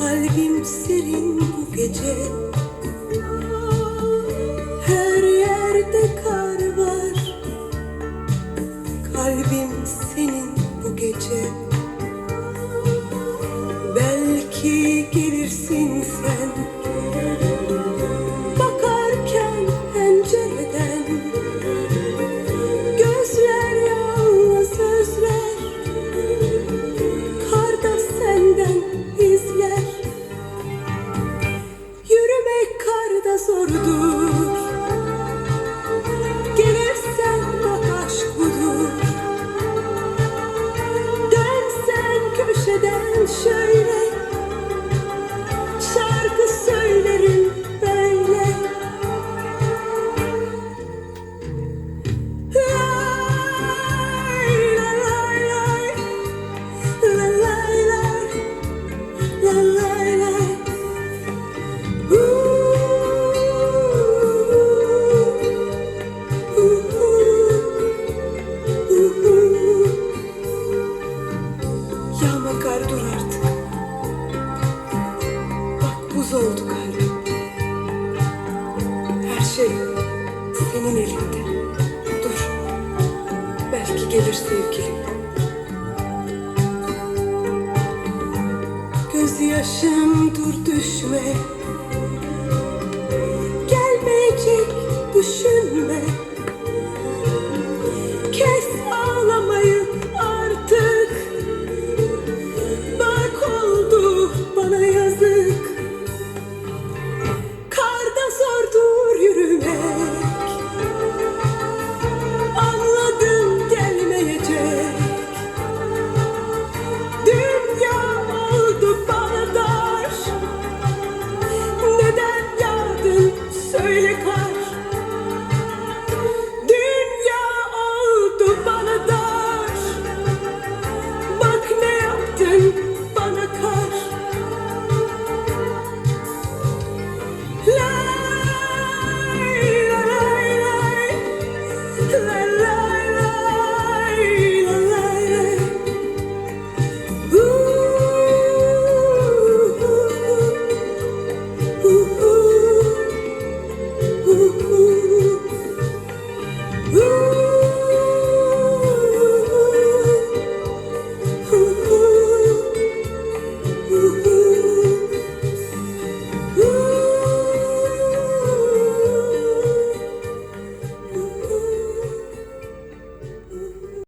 Kalbim serin bu gece. razı oldu gayrı. Her şey senin elinde. Dur, belki gelir sevgilim. Göz yaşım dur düşme. Gelmeyecek düşünme.